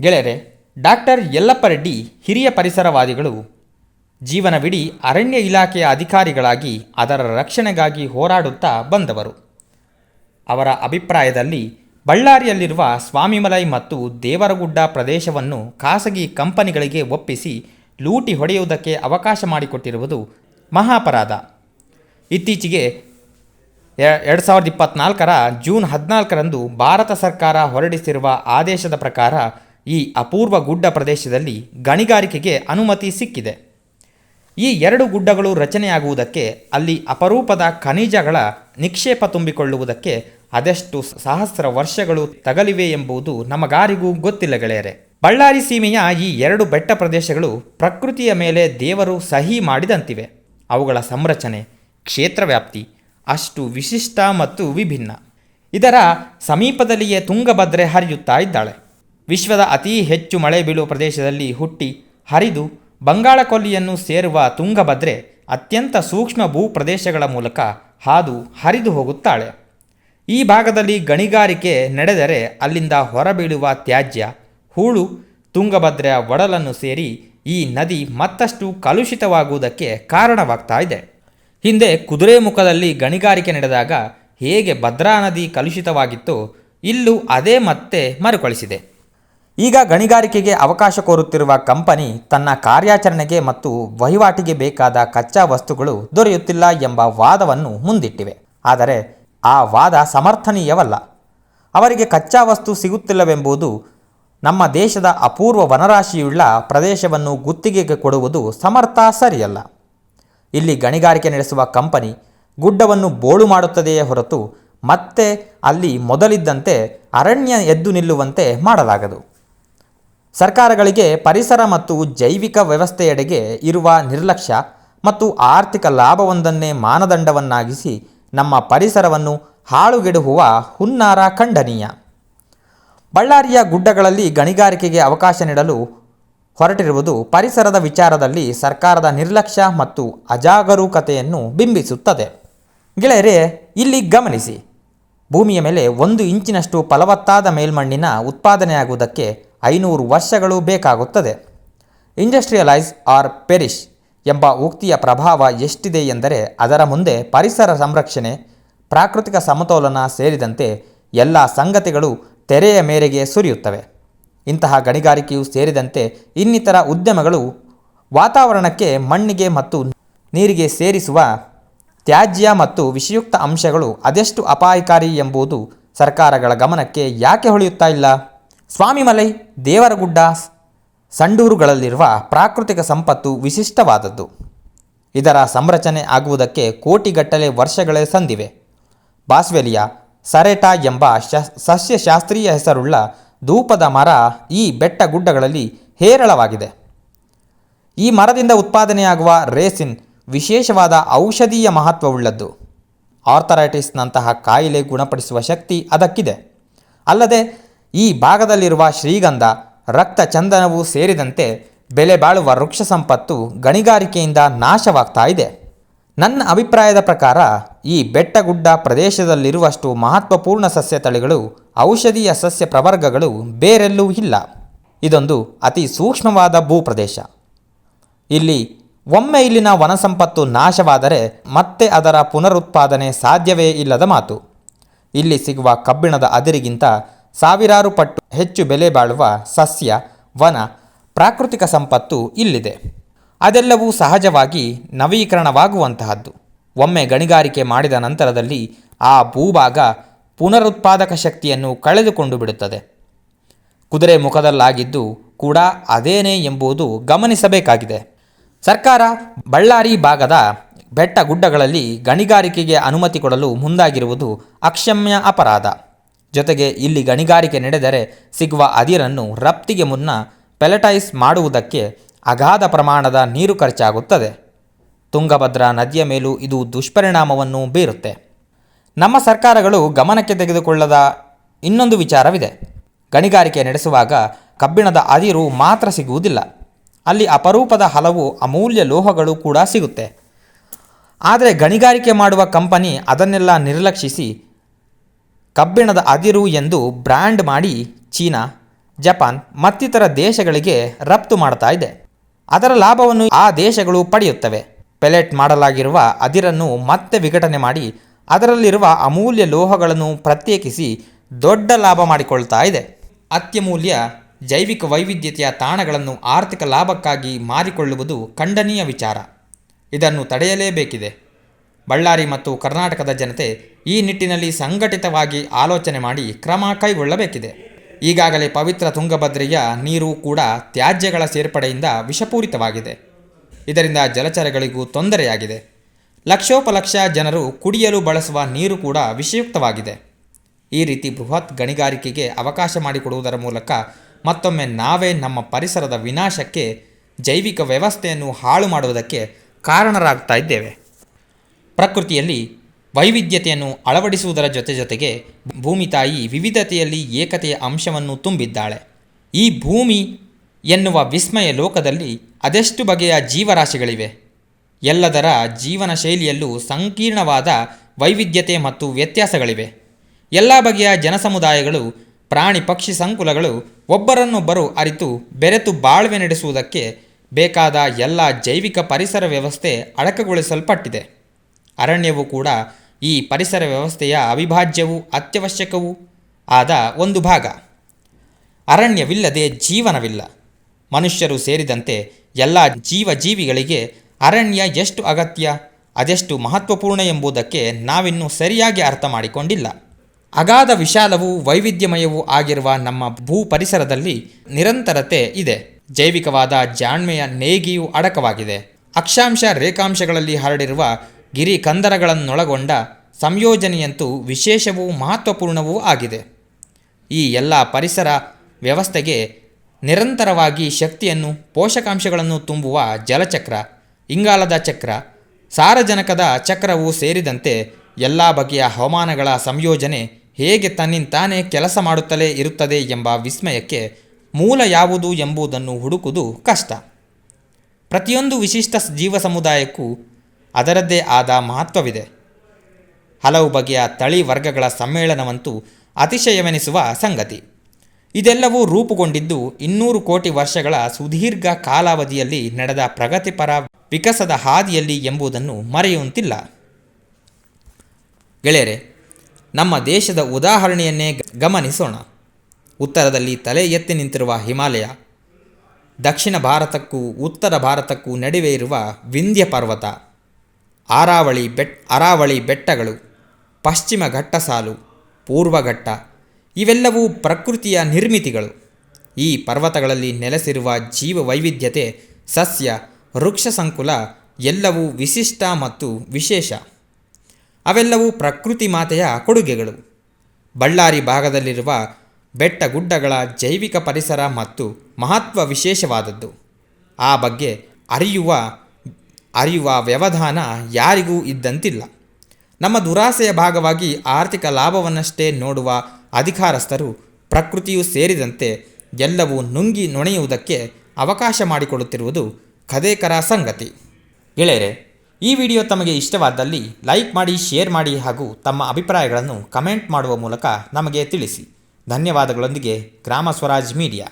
ಗೆಳೆಯರೆ, ಡಾಕ್ಟರ್ ಯಲ್ಲಪ್ಪ ರೆಡ್ಡಿ ಹಿರಿಯ ಪರಿಸರವಾದಿಗಳು, ಜೀವನವಿಡೀ ಅರಣ್ಯ ಇಲಾಖೆಯ ಅಧಿಕಾರಿಗಳಾಗಿ ಅದರ ರಕ್ಷಣೆಗಾಗಿ ಹೋರಾಡುತ್ತಾ ಬಂದವರು. ಅವರ ಅಭಿಪ್ರಾಯದಲ್ಲಿ ಬಳ್ಳಾರಿಯಲ್ಲಿರುವ ಸ್ವಾಮಿಮಲೈ ಮತ್ತು ದೇವರಗುಡ್ಡ ಪ್ರದೇಶವನ್ನು ಖಾಸಗಿ ಕಂಪನಿಗಳಿಗೆ ಒಪ್ಪಿಸಿ ಲೂಟಿ ಹೊಡೆಯುವುದಕ್ಕೆ ಅವಕಾಶ ಮಾಡಿಕೊಟ್ಟಿರುವುದು ಮಹಾಪರಾಧ. ಇತ್ತೀಚೆಗೆ ಎರಡು ಸಾವಿರದ ಇಪ್ಪತ್ತ್ನಾಲ್ಕರ ಜೂನ್ ಹದಿನಾಲ್ಕರಂದು ಭಾರತ ಸರ್ಕಾರ ಹೊರಡಿಸಿರುವ ಆದೇಶದ ಪ್ರಕಾರ ಈ ಅಪೂರ್ವ ಗುಡ್ಡ ಪ್ರದೇಶದಲ್ಲಿ ಗಣಿಗಾರಿಕೆಗೆ ಅನುಮತಿ ಸಿಕ್ಕಿದೆ. ಈ ಎರಡು ಗುಡ್ಡಗಳು ರಚನೆಯಾಗುವುದಕ್ಕೆ, ಅಲ್ಲಿ ಅಪರೂಪದ ಖನಿಜಗಳ ನಿಕ್ಷೇಪ ತುಂಬಿಕೊಳ್ಳುವುದಕ್ಕೆ ಅದೆಷ್ಟು ಸಹಸ್ರ ವರ್ಷಗಳು ತಗಲಿವೆ ಎಂಬುದು ನಮಗಾರಿಗೂ ಗೊತ್ತಿಲ್ಲ ಗೆಳೆಯರೆ. ಬಳ್ಳಾರಿ ಸೀಮೆಯ ಈ ಎರಡು ಬೆಟ್ಟ ಪ್ರದೇಶಗಳು ಪ್ರಕೃತಿಯ ಮೇಲೆ ದೇವರು ಸಹಿ ಮಾಡಿದಂತಿವೆ. ಅವುಗಳ ಸಂರಚನೆ, ಕ್ಷೇತ್ರ ವ್ಯಾಪ್ತಿ ಅಷ್ಟು ವಿಶಿಷ್ಟ ಮತ್ತು ವಿಭಿನ್ನ. ಇದರ ಸಮೀಪದಲ್ಲಿಯೇ ತುಂಗಭದ್ರೆ ಹರಿಯುತ್ತಾ ಇದ್ದಾಳೆ. ವಿಶ್ವದ ಅತಿ ಹೆಚ್ಚು ಮಳೆ ಬೀಳುವ ಪ್ರದೇಶದಲ್ಲಿ ಹುಟ್ಟಿ ಹರಿದು ಬಂಗಾಳ ಕೊಲ್ಲಿಯನ್ನು ಸೇರುವ ತುಂಗಭದ್ರೆ ಅತ್ಯಂತ ಸೂಕ್ಷ್ಮ ಭೂ ಪ್ರದೇಶಗಳ ಮೂಲಕ ಹಾದು ಹರಿದು ಹೋಗುತ್ತಾಳೆ. ಈ ಭಾಗದಲ್ಲಿ ಗಣಿಗಾರಿಕೆ ನಡೆದರೆ ಅಲ್ಲಿಂದ ಹೊರಬೀಳುವ ತ್ಯಾಜ್ಯ, ಹೂಳು, ತುಂಗಭದ್ರೆಯ ಒಡಲನ್ನು ಸೇರಿ ಈ ನದಿ ಮತ್ತಷ್ಟು ಕಲುಷಿತವಾಗುವುದಕ್ಕೆ ಕಾರಣವಾಗ್ತಾ ಇದೆ. ಹಿಂದೆ ಕುದುರೆಮುಖದಲ್ಲಿ ಗಣಿಗಾರಿಕೆ ನಡೆದಾಗ ಹೇಗೆ ಭದ್ರಾ ನದಿ ಕಲುಷಿತವಾಗಿತ್ತೋ ಇಲ್ಲೂ ಅದೇ ಮತ್ತೆ ಮರುಕಳಿಸಿದೆ. ಈಗ ಗಣಿಗಾರಿಕೆಗೆ ಅವಕಾಶ ಕೋರುತ್ತಿರುವ ಕಂಪನಿ ತನ್ನ ಕಾರ್ಯಾಚರಣೆಗೆ ಮತ್ತು ವಹಿವಾಟಿಗೆ ಬೇಕಾದ ಕಚ್ಚಾ ವಸ್ತುಗಳು ದೊರೆಯುತ್ತಿಲ್ಲ ಎಂಬ ವಾದವನ್ನು ಮುಂದಿಟ್ಟಿವೆ. ಆದರೆ ಆ ವಾದ ಸಮರ್ಥನೀಯವಲ್ಲ. ಅವರಿಗೆ ಕಚ್ಚಾ ವಸ್ತು ಸಿಗುತ್ತಿಲ್ಲವೆಂಬುದು ನಮ್ಮ ದೇಶದ ಅಪೂರ್ವ ವನರಾಶಿಯುಳ್ಳ ಪ್ರದೇಶವನ್ನು ಗುತ್ತಿಗೆಗೆ ಕೊಡುವುದು ಸಮರ್ಥ ಸರಿಯಲ್ಲ. ಇಲ್ಲಿ ಗಣಿಗಾರಿಕೆ ನಡೆಸುವ ಕಂಪನಿ ಗುಡ್ಡವನ್ನು ಬೋಳು ಮಾಡುತ್ತದೆಯೇ ಹೊರತು ಮತ್ತೆ ಅಲ್ಲಿ ಮೊದಲಿದ್ದಂತೆ ಅರಣ್ಯ ಎದ್ದು ನಿಲ್ಲುವಂತೆ ಮಾಡಲಾಗದು. ಸರ್ಕಾರಗಳಿಗೆ ಪರಿಸರ ಮತ್ತು ಜೈವಿಕ ವ್ಯವಸ್ಥೆಯೆಡೆಗೆ ಇರುವ ನಿರ್ಲಕ್ಷ್ಯ ಮತ್ತು ಆರ್ಥಿಕ ಲಾಭವೊಂದನ್ನೇ ಮಾನದಂಡವನ್ನಾಗಿಸಿ ನಮ್ಮ ಪರಿಸರವನ್ನು ಹಾಳುಗೆಡುವ ಹುನ್ನಾರ ಖಂಡನೀಯ. ಬಳ್ಳಾರಿಯ ಗುಡ್ಡಗಳಲ್ಲಿ ಗಣಿಗಾರಿಕೆಗೆ ಅವಕಾಶ ನೀಡಲು ಹೊರಟಿರುವುದು ಪರಿಸರದ ವಿಚಾರದಲ್ಲಿ ಸರ್ಕಾರದ ನಿರ್ಲಕ್ಷ್ಯ ಮತ್ತು ಅಜಾಗರೂಕತೆಯನ್ನು ಬಿಂಬಿಸುತ್ತದೆ. ಗೆಳೆಯರೇ, ಇಲ್ಲಿ ಗಮನಿಸಿ. ಭೂಮಿಯ ಮೇಲೆ ಒಂದು ಇಂಚಿನಷ್ಟು ಫಲವತ್ತಾದ ಮೇಲ್ಮಣ್ಣಿನ ಉತ್ಪಾದನೆಯಾಗುವುದಕ್ಕೆ ಐನೂರು ವರ್ಷಗಳು ಬೇಕಾಗುತ್ತದೆ. ಇಂಡಸ್ಟ್ರಿಯಲೈಸ್ ಆರ್ ಪೆರಿಶ್ ಎಂಬ ಉಕ್ತಿಯ ಪ್ರಭಾವ ಎಷ್ಟಿದೆ ಎಂದರೆ ಅದರ ಮುಂದೆ ಪರಿಸರ ಸಂರಕ್ಷಣೆ, ಪ್ರಾಕೃತಿಕ ಸಮತೋಲನ ಸೇರಿದಂತೆ ಎಲ್ಲ ಸಂಗತಿಗಳು ತೆರೆಯ ಮೇರೆಗೆ ಸುರಿಯುತ್ತವೆ. ಇಂತಹ ಗಣಿಗಾರಿಕೆಯು ಸೇರಿದಂತೆ ಇನ್ನಿತರ ಉದ್ಯಮಗಳು ವಾತಾವರಣಕ್ಕೆ ಮಣ್ಣಿಗೆ ಮತ್ತು ನೀರಿಗೆ ಸೇರಿಸುವ ತ್ಯಾಜ್ಯ ಮತ್ತು ವಿಷಯುಕ್ತ ಅಂಶಗಳು ಅದೆಷ್ಟು ಅಪಾಯಕಾರಿ ಎಂಬುದು ಸರ್ಕಾರಗಳ ಗಮನಕ್ಕೆ ಯಾಕೆ ಹೊಳೆಯುತ್ತಾ ಇಲ್ಲ? ಸ್ವಾಮಿಮಲೈ ದೇವರಗುಡ್ಡ ಸಂಡೂರುಗಳಲ್ಲಿರುವ ಪ್ರಾಕೃತಿಕ ಸಂಪತ್ತು ವಿಶಿಷ್ಟವಾದದ್ದು. ಇದರ ಸಂರಚನೆ ಆಗುವುದಕ್ಕೆ ಕೋಟಿಗಟ್ಟಲೆ ವರ್ಷಗಳೇ ಸಂದಿವೆ. ಬಾಸ್ವೆಲಿಯ ಸರೆಟಾ ಎಂಬ ಶ, ಸಸ್ಯಶಾಸ್ತ್ರೀಯ ಹೆಸರುಳ್ಳ ಧೂಪದ ಮರ ಈ ಬೆಟ್ಟ ಗುಡ್ಡಗಳಲ್ಲಿ ಹೇರಳವಾಗಿದೆ. ಈ ಮರದಿಂದ ಉತ್ಪಾದನೆಯಾಗುವ ರೇಸಿನ್ ವಿಶೇಷವಾದ ಔಷಧೀಯ ಮಹತ್ವವುಳ್ಳದ್ದು. ಆರ್ಥರೈಟಿಸ್ನಂತಹ ಕಾಯಿಲೆ ಗುಣಪಡಿಸುವ ಶಕ್ತಿ ಅದಕ್ಕಿದೆ. ಅಲ್ಲದೆ ಈ ಭಾಗದಲ್ಲಿರುವ ಶ್ರೀಗಂಧ, ರಕ್ತ ಚಂದನವೂ ಸೇರಿದಂತೆ ಬೆಲೆ ಬಾಳುವ ವೃಕ್ಷ ಸಂಪತ್ತು ಗಣಿಗಾರಿಕೆಯಿಂದ ನಾಶವಾಗ್ತಾ ಇದೆ. ನನ್ನ ಅಭಿಪ್ರಾಯದ ಪ್ರಕಾರ ಈ ಬೆಟ್ಟಗುಡ್ಡ ಪ್ರದೇಶದಲ್ಲಿರುವಷ್ಟು ಮಹತ್ವಪೂರ್ಣ ಸಸ್ಯ ತಳಿಗಳು, ಔಷಧೀಯ ಸಸ್ಯ ಪ್ರವರ್ಗಗಳು ಬೇರೆಲ್ಲೂ ಇಲ್ಲ. ಇದೊಂದು ಅತಿ ಸೂಕ್ಷ್ಮವಾದ ಭೂಪ್ರದೇಶ. ಇಲ್ಲಿ ಒಮ್ಮೆ ಇಲ್ಲಿನ ವನಸಂಪತ್ತು ನಾಶವಾದರೆ ಮತ್ತೆ ಅದರ ಪುನರುತ್ಪಾದನೆ ಸಾಧ್ಯವೇ ಇಲ್ಲದ ಮಾತು. ಇಲ್ಲಿ ಸಿಗುವ ಕಬ್ಬಿಣದ ಅದಿರಿಗಿಂತ ಸಾವಿರಾರು ಪಟ್ಟು ಹೆಚ್ಚು ಬೆಲೆ ಬಾಳುವ ಸಸ್ಯ, ವನ, ಪ್ರಾಕೃತಿಕ ಸಂಪತ್ತು ಇಲ್ಲಿದೆ. ಅದೆಲ್ಲವೂ ಸಹಜವಾಗಿ ನವೀಕರಣವಾಗುವಂತಹದ್ದು. ಒಮ್ಮೆ ಗಣಿಗಾರಿಕೆ ಮಾಡಿದ ನಂತರದಲ್ಲಿ ಆ ಭೂಭಾಗ ಪುನರುತ್ಪಾದಕ ಶಕ್ತಿಯನ್ನು ಕಳೆದುಕೊಂಡು ಬಿಡುತ್ತದೆ. ಕುದುರೆ ಮುಖದಲ್ಲಾಗಿದ್ದು ಕೂಡ ಅದೇನೇ ಎಂಬುದು ಗಮನಿಸಬೇಕಾಗಿದೆ. ಸರ್ಕಾರ ಬಳ್ಳಾರಿ ಭಾಗದ ಬೆಟ್ಟ ಗುಡ್ಡಗಳಲ್ಲಿ ಗಣಿಗಾರಿಕೆಗೆ ಅನುಮತಿ ಕೊಡಲು ಮುಂದಾಗಿರುವುದು ಅಕ್ಷಮ್ಯ ಅಪರಾಧ. ಜೊತೆಗೆ ಇಲ್ಲಿ ಗಣಿಗಾರಿಕೆ ನಡೆದರೆ ಸಿಗುವ ಅದಿರನ್ನು ರಫ್ತಿಗೆ ಮುನ್ನ ಪೆಲಟೈಸ್ ಮಾಡುವುದಕ್ಕೆ ಅಗಾಧ ಪ್ರಮಾಣದ ನೀರು ಖರ್ಚಾಗುತ್ತದೆ. ತುಂಗಭದ್ರಾ ನದಿಯ ಮೇಲೂ ಇದು ದುಷ್ಪರಿಣಾಮವನ್ನು ಬೀರುತ್ತೆ. ನಮ್ಮ ಸರ್ಕಾರಗಳು ಗಮನಕ್ಕೆ ತೆಗೆದುಕೊಳ್ಳದ ಇನ್ನೊಂದು ವಿಚಾರವಿದೆ. ಗಣಿಗಾರಿಕೆ ನಡೆಸುವಾಗ ಕಬ್ಬಿಣದ ಅದಿರು ಮಾತ್ರ ಸಿಗುವುದಿಲ್ಲ. ಅಲ್ಲಿ ಅಪರೂಪದ ಹಲವು ಅಮೂಲ್ಯ ಲೋಹಗಳು ಕೂಡ ಸಿಗುತ್ತೆ. ಆದರೆ ಗಣಿಗಾರಿಕೆ ಮಾಡುವ ಕಂಪನಿ ಅದನ್ನೆಲ್ಲ ನಿರ್ಲಕ್ಷಿಸಿ ಕಬ್ಬಿಣದ ಅದಿರು ಎಂದು ಬ್ರ್ಯಾಂಡ್ ಮಾಡಿ ಚೀನಾ, ಜಪಾನ್ ಮತ್ತಿತರ ದೇಶಗಳಿಗೆ ರಫ್ತು ಮಾಡ್ತಾ ಇದೆ. ಅದರ ಲಾಭವನ್ನು ಆ ದೇಶಗಳು ಪಡೆಯುತ್ತವೆ. ಪೆಲೆಟ್ ಮಾಡಲಾಗಿರುವ ಅದಿರನ್ನು ಮತ್ತೆ ವಿಘಟನೆ ಮಾಡಿ ಅದರಲ್ಲಿರುವ ಅಮೂಲ್ಯ ಲೋಹಗಳನ್ನು ಪ್ರತ್ಯೇಕಿಸಿ ದೊಡ್ಡ ಲಾಭ ಮಾಡಿಕೊಳ್ತಾ ಇದೆ. ಅತ್ಯಮೂಲ್ಯ ಜೈವಿಕ ವೈವಿಧ್ಯತೆಯ ತಾಣಗಳನ್ನು ಆರ್ಥಿಕ ಲಾಭಕ್ಕಾಗಿ ಮಾರಿಕೊಳ್ಳುವುದು ಖಂಡನೀಯ ವಿಚಾರ. ಇದನ್ನು ತಡೆಯಲೇಬೇಕಿದೆ. ಬಳ್ಳಾರಿ ಮತ್ತು ಕರ್ನಾಟಕದ ಜನತೆ ಈ ನಿಟ್ಟಿನಲ್ಲಿ ಸಂಘಟಿತವಾಗಿ ಆಲೋಚನೆ ಮಾಡಿ ಕ್ರಮ ಕೈಗೊಳ್ಳಬೇಕಿದೆ. ಈಗಾಗಲೇ ಪವಿತ್ರ ತುಂಗಭದ್ರೆಯ ನೀರು ಕೂಡ ತ್ಯಾಜ್ಯಗಳ ಸೇರ್ಪಡೆಯಿಂದ ವಿಷಪೂರಿತವಾಗಿದೆ. ಇದರಿಂದ ಜಲಚರಗಳಿಗೂ ತೊಂದರೆಯಾಗಿದೆ. ಲಕ್ಷೋಪಲಕ್ಷ ಜನರು ಕುಡಿಯಲು ಬಳಸುವ ನೀರು ಕೂಡ ವಿಷಯುಕ್ತವಾಗಿದೆ. ಈ ರೀತಿ ಬೃಹತ್ ಗಣಿಗಾರಿಕೆಗೆ ಅವಕಾಶ ಮಾಡಿಕೊಡುವುದರ ಮೂಲಕ ಮತ್ತೊಮ್ಮೆ ನಾವೇ ನಮ್ಮ ಪರಿಸರದ ವಿನಾಶಕ್ಕೆ ಜೈವಿಕ ವ್ಯವಸ್ಥೆಯನ್ನು ಹಾಳು ಮಾಡುವುದಕ್ಕೆ ಕಾರಣರಾಗ್ತಾ ಇದ್ದೇವೆ. ಪ್ರಕೃತಿಯಲ್ಲಿ ವೈವಿಧ್ಯತೆಯನ್ನು ಅಳವಡಿಸುವುದರ ಜೊತೆ ಜೊತೆಗೆ ಭೂಮಿ ತಾಯಿ ವಿವಿಧತೆಯಲ್ಲಿ ಏಕತೆಯ ಅಂಶವನ್ನು ತುಂಬಿದ್ದಾಳೆ. ಈ ಭೂಮಿ ಎನ್ನುವ ವಿಸ್ಮಯ ಲೋಕದಲ್ಲಿ ಅದೆಷ್ಟು ಬಗೆಯ ಜೀವರಾಶಿಗಳಿವೆ? ಎಲ್ಲದರ ಜೀವನ ಶೈಲಿಯಲ್ಲೂ ಸಂಕೀರ್ಣವಾದ ವೈವಿಧ್ಯತೆ ಮತ್ತು ವ್ಯತ್ಯಾಸಗಳಿವೆ. ಎಲ್ಲ ಬಗೆಯ ಜನಸಮುದಾಯಗಳು, ಪ್ರಾಣಿ ಪಕ್ಷಿ ಸಂಕುಲಗಳು ಒಬ್ಬರನ್ನೊಬ್ಬರು ಅರಿತು ಬೆರೆತು ಬಾಳ್ವೆ ನಡೆಸುವುದಕ್ಕೆ ಬೇಕಾದ ಎಲ್ಲ ಜೈವಿಕ ಪರಿಸರ ವ್ಯವಸ್ಥೆ ಅಡಕಗೊಳಿಸಲ್ಪಟ್ಟಿದೆ. ಅರಣ್ಯವು ಕೂಡ ಈ ಪರಿಸರ ವ್ಯವಸ್ಥೆಯ ಅವಿಭಾಜ್ಯವೂ ಅತ್ಯವಶ್ಯಕವೂ ಆದ ಒಂದು ಭಾಗ. ಅರಣ್ಯವಿಲ್ಲದೆ ಜೀವನವಿಲ್ಲ. ಮನುಷ್ಯರು ಸೇರಿದಂತೆ ಎಲ್ಲ ಜೀವ ಜೀವಿಗಳಿಗೆ ಅರಣ್ಯ ಎಷ್ಟು ಅಗತ್ಯ, ಅದೆಷ್ಟು ಮಹತ್ವಪೂರ್ಣ ಎಂಬುದಕ್ಕೆ ನಾವಿನ್ನೂ ಸರಿಯಾಗಿ ಅರ್ಥ ಮಾಡಿಕೊಂಡಿಲ್ಲ. ಅಗಾಧ ವಿಶಾಲವೂ ವೈವಿಧ್ಯಮಯವೂ ಆಗಿರುವ ನಮ್ಮ ಭೂ ಪರಿಸರದಲ್ಲಿ ನಿರಂತರತೆ ಇದೆ. ಜೈವಿಕವಾದ ಜಾಣ್ಮೆಯ ನೇಗಿಯು ಅಡಕವಾಗಿದೆ. ಅಕ್ಷಾಂಶ ರೇಖಾಂಶಗಳಲ್ಲಿ ಹರಡಿರುವ ಗಿರಿ ಕಂದರಗಳನ್ನೊಳಗೊಂಡ ಸಂಯೋಜನೆಯಂತೂ ವಿಶೇಷವೂ ಮಹತ್ವಪೂರ್ಣವೂ ಆಗಿದೆ. ಈ ಎಲ್ಲ ಪರಿಸರ ವ್ಯವಸ್ಥೆಗೆ ನಿರಂತರವಾಗಿ ಶಕ್ತಿಯನ್ನು, ಪೋಷಕಾಂಶಗಳನ್ನು ತುಂಬುವ ಜಲಚಕ್ರ, ಇಂಗಾಲದ ಚಕ್ರ, ಸಾರಜನಕದ ಚಕ್ರವೂ ಸೇರಿದಂತೆ ಎಲ್ಲ ಬಗೆಯ ಹವಾಮಾನಗಳ ಸಂಯೋಜನೆ ಹೇಗೆ ತನ್ನಿಂತಾನೇ ಕೆಲಸ ಮಾಡುತ್ತಲೇ ಇರುತ್ತದೆ ಎಂಬ ವಿಸ್ಮಯಕ್ಕೆ ಮೂಲ ಯಾವುದು ಎಂಬುದನ್ನು ಹುಡುಕುವುದು ಕಷ್ಟ. ಪ್ರತಿಯೊಂದು ವಿಶಿಷ್ಟ ಜೀವ ಸಮುದಾಯಕ್ಕೂ ಅದರದ್ದೇ ಆದ ಮಹತ್ವವಿದೆ. ಹಲವು ಬಗೆಯ ತಳಿ ವರ್ಗಗಳ ಸಮ್ಮೇಳನವಂತೂ ಅತಿಶಯವೆನಿಸುವ ಸಂಗತಿ. ಇದೆಲ್ಲವೂ ರೂಪುಗೊಂಡಿದ್ದು ಇನ್ನೂರು ಕೋಟಿ ವರ್ಷಗಳ ಸುದೀರ್ಘ ಕಾಲಾವಧಿಯಲ್ಲಿ ನಡೆದ ಪ್ರಗತಿಪರ ವಿಕಸದ ಹಾದಿಯಲ್ಲಿ ಎಂಬುದನ್ನು ಮರೆಯುವಂತಿಲ್ಲ. ಗೆಳೆಯರೆ, ನಮ್ಮ ದೇಶದ ಉದಾಹರಣೆಯನ್ನೇ ಗಮನಿಸೋಣ. ಉತ್ತರದಲ್ಲಿ ತಲೆ ಎತ್ತಿ ನಿಂತಿರುವ ಹಿಮಾಲಯ. ದಕ್ಷಿಣ ಭಾರತಕ್ಕೂ ಉತ್ತರ ಭಾರತಕ್ಕೂ ನಡುವೆ ಇರುವ ವಿಂಧ್ಯ ಪರ್ವತ. ಆರಾವಳಿ ಬೆಟ್, ಅರಾವಳಿ ಬೆಟ್ಟಗಳು, ಪಶ್ಚಿಮ ಘಟ್ಟ ಸಾಲು ಪೂರ್ವಘಟ್ಟ ಇವೆಲ್ಲವೂ ಪ್ರಕೃತಿಯ ನಿರ್ಮಿತಿಗಳು. ಈ ಪರ್ವತಗಳಲ್ಲಿ ನೆಲೆಸಿರುವ ಜೀವ ವೈವಿಧ್ಯತೆ ಸಸ್ಯ ವೃಕ್ಷ ಸಂಕುಲ ಎಲ್ಲವೂ ವಿಶಿಷ್ಟ ಮತ್ತು ವಿಶೇಷ. ಅವೆಲ್ಲವೂ ಪ್ರಕೃತಿ ಮಾತೆಯ ಕೊಡುಗೆಗಳು. ಬಳ್ಳಾರಿ ಭಾಗದಲ್ಲಿರುವ ಬೆಟ್ಟ ಗುಡ್ಡಗಳ ಜೈವಿಕ ಪರಿಸರ ಮತ್ತು ಮಹತ್ವ ವಿಶೇಷವಾದದ್ದು. ಆ ಬಗ್ಗೆ ಅರಿಯುವ ಅರಿಯುವ ವ್ಯವಧಾನ ಯಾರಿಗೂ ಇದ್ದಂತಿಲ್ಲ. ನಮ್ಮ ದುರಾಸೆಯ ಭಾಗವಾಗಿ ಆರ್ಥಿಕ ಲಾಭವನ್ನಷ್ಟೇ ನೋಡುವ ಅಧಿಕಾರಸ್ಥರು ಪ್ರಕೃತಿಯೂ ಸೇರಿದಂತೆ ಎಲ್ಲವೂ ನುಂಗಿ ನೊಣೆಯುವುದಕ್ಕೆ ಅವಕಾಶ ಮಾಡಿಕೊಡುತ್ತಿರುವುದು ಖದೇಕರ ಸಂಗತಿ. ಗೆಳೆಯರೆ, ಈ ವಿಡಿಯೋ ತಮಗೆ ಇಷ್ಟವಾದಲ್ಲಿ ಲೈಕ್ ಮಾಡಿ, ಶೇರ್ ಮಾಡಿ ಹಾಗೂ ತಮ್ಮ ಅಭಿಪ್ರಾಯಗಳನ್ನು ಕಮೆಂಟ್ ಮಾಡುವ ಮೂಲಕ ನಮಗೆ ತಿಳಿಸಿ. ಧನ್ಯವಾದಗಳೊಂದಿಗೆ ಗ್ರಾಮ ಸ್ವರಾಜ್ ಮೀಡಿಯಾ.